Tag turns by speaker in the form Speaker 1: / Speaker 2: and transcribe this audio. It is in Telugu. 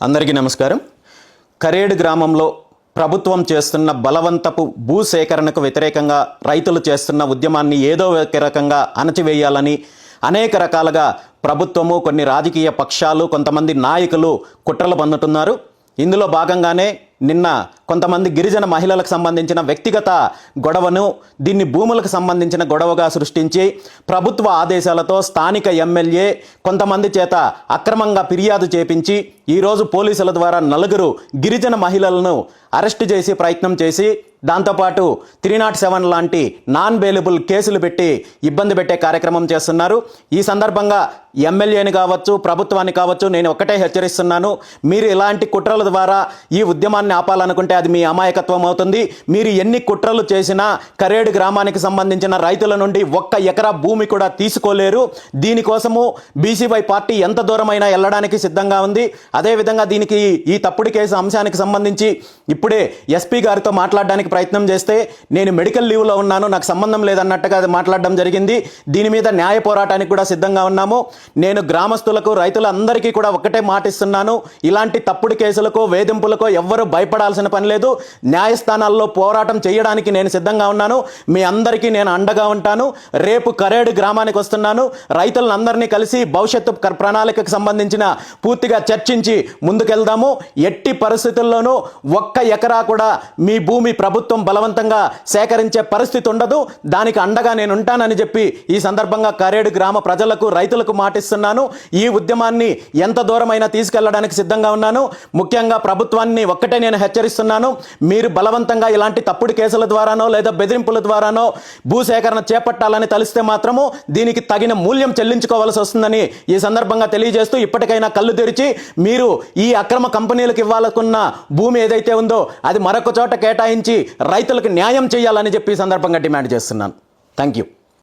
Speaker 1: అందరికీ నమస్కారం. కరేడు గ్రామంలో ప్రభుత్వం చేస్తున్న బలవంతపు భూ సేకరణకు వ్యతిరేకంగా రైతులు చేస్తున్న ఉద్యమాన్ని ఏదో ఒక రకంగా అణచివేయాలని అనేక రకాలుగా ప్రభుత్వము కొన్ని రాజకీయ పక్షాలు కొంతమంది నాయకులు కుట్రలు పొందుతున్నారు ఇందులో భాగంగానే నిన్న కొంతమంది గిరిజన మహిళలకు సంబంధించిన వ్యక్తిగత గొడవను దీన్ని భూములకు సంబంధించిన గొడవగా సృష్టించి ప్రభుత్వ ఆదేశాలతో స్థానిక ఎమ్మెల్యే కొంతమంది చేత అక్రమంగా ఫిర్యాదు చేపించి ఈరోజు పోలీసుల ద్వారా నలుగురు గిరిజన మహిళలను అరెస్ట్ చేసి ప్రయత్నం చేసి దాంతోపాటు త్రీ నాట్ సెవెన్ లాంటి నాన్ బెయిలబుల్ కేసులు పెట్టి ఇబ్బంది పెట్టే కార్యక్రమం చేస్తున్నారు. ఈ సందర్భంగా ఎమ్మెల్యేని కావచ్చు ప్రభుత్వాన్ని కావచ్చు నేను ఒక్కటే హెచ్చరిస్తున్నాను. మీరు ఇలాంటి కుట్రల ద్వారా ఈ ఉద్యమాన్ని ఆపాలనుకుంటే అది మీ అమాయకత్వం అవుతుంది. మీరు ఎన్ని కుట్రలు చేసినా కరేడు గ్రామానికి సంబంధించిన రైతుల నుండి ఒక్క ఎకరా భూమి కూడా తీసుకోలేరు. దీనికోసము బీసీవై పార్టీ ఎంత దూరమైనా వెళ్ళడానికి సిద్ధంగా ఉంది. అదేవిధంగా దీనికి ఈ తప్పుడు కేసు అంశానికి సంబంధించి ఇప్పుడే ఎస్పీ గారితో మాట్లాడడానికి ప్రయత్నం చేస్తే నేను మెడికల్ లీవ్లో ఉన్నాను నాకు సంబంధం లేదన్నట్టుగా అది మాట్లాడడం జరిగింది. దీని మీద న్యాయ పోరాటానికి కూడా సిద్ధంగా ఉన్నాము. నేను గ్రామస్తులకు రైతులందరికీ కూడా ఒకటే మాటిస్తున్నాను. ఇలాంటి తప్పుడు కేసులకు వేధింపులకు ఎవ్వరూ భయపడాల్సిన పని లేదు. న్యాయస్థానాల్లో పోరాటం చేయడానికి నేను సిద్ధంగా ఉన్నాను. మీ అందరికీ నేను అండగా ఉంటాను. రేపు కరేడు గ్రామానికి వస్తున్నాను. రైతులందరినీ కలిసి భవిష్యత్తు ప్రణాళికకు సంబంధించిన పూర్తిగా చర్చించి ముందుకెళ్దాము. ఎట్టి పరిస్థితుల్లోనూ ఒక్క ఎకరా కూడా మీ భూమి ప్రభుత్వం బలవంతంగా సేకరించే పరిస్థితి ఉండదు. దానికి అండగా నేను ఉంటానని చెప్పి ఈ సందర్భంగా కరేడు గ్రామ ప్రజలకు రైతులకు మాటిస్తున్నాను. ఈ ఉద్యమాన్ని ఎంత దూరమైనా తీసుకెళ్ళడానికి సిద్ధంగా ఉన్నాను. ముఖ్యంగా ప్రభుత్వాన్ని ఒక్కటే నేను హెచ్చరిస్తున్నాను. మీరు బలవంతంగా ఇలాంటి తప్పుడు కేసుల ద్వారానో లేదా బెదిరింపుల ద్వారానో భూసేకరణ చేపట్టాలని తలిస్తే మాత్రము దీనికి తగిన మూల్యం చెల్లించుకోవాల్సి వస్తుందని ఈ సందర్భంగా తెలియజేస్తూ ఇప్పటికైనా కళ్ళు తెరిచి మీరు ఈ అక్రమ కంపెనీలకు ఇవ్వాలనుకున్న భూమి ఏదైతే ఉందో అది మరొక చోట కేటాయించి రైతులకు న్యాయం చేయాలని చెప్పి సందర్భంగా డిమాండ్ చేస్తున్నాను. Thank you